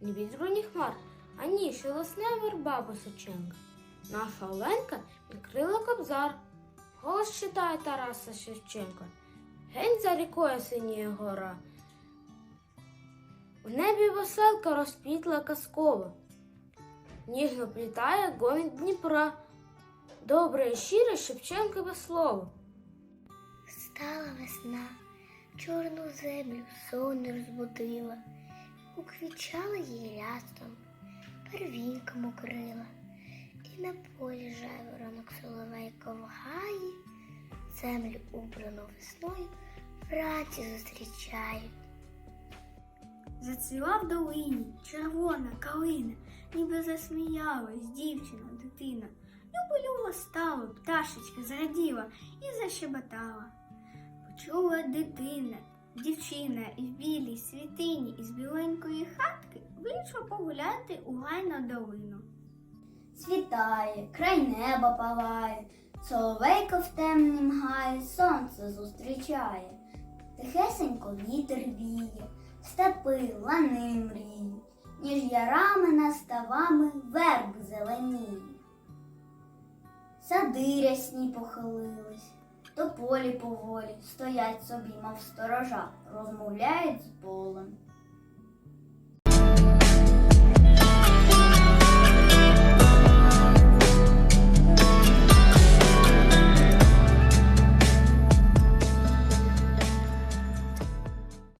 ні вітру, ні хмар, ані що лесне верба височенька. Наша Оленка відкрила кобзар. Голос читає Тараса Шевченка. Гень за рікою синіє гора. В небі веселка розпітла казкова. Ніжно плітає гомін Дніпра. Добре і щире Шевченкове слово. Стала весна, чорну землю сон розбудила, уквічала її рястом, первінком укрила, і на полі жайворонок соловейко в гаї, землю убрану весною вранці зустрічає. Зацвіла в долині червона калина, ніби засміялась дівчина, дитина. Любо-любо стало, пташечка зраділа і защебетала. Почула дитина, дівчина і в білій світині із біленької хатки вийшла погуляти у гайну долину. Світає, край неба палає, соловейко в темнім гаї сонце зустрічає, тихесенько вітер віє, степи, лани мріють, ніж ярами над ставами верби зеленіють. Сади рясні похилились, тополі поволі стоять собі, мов сторожа, розмовляють з полем.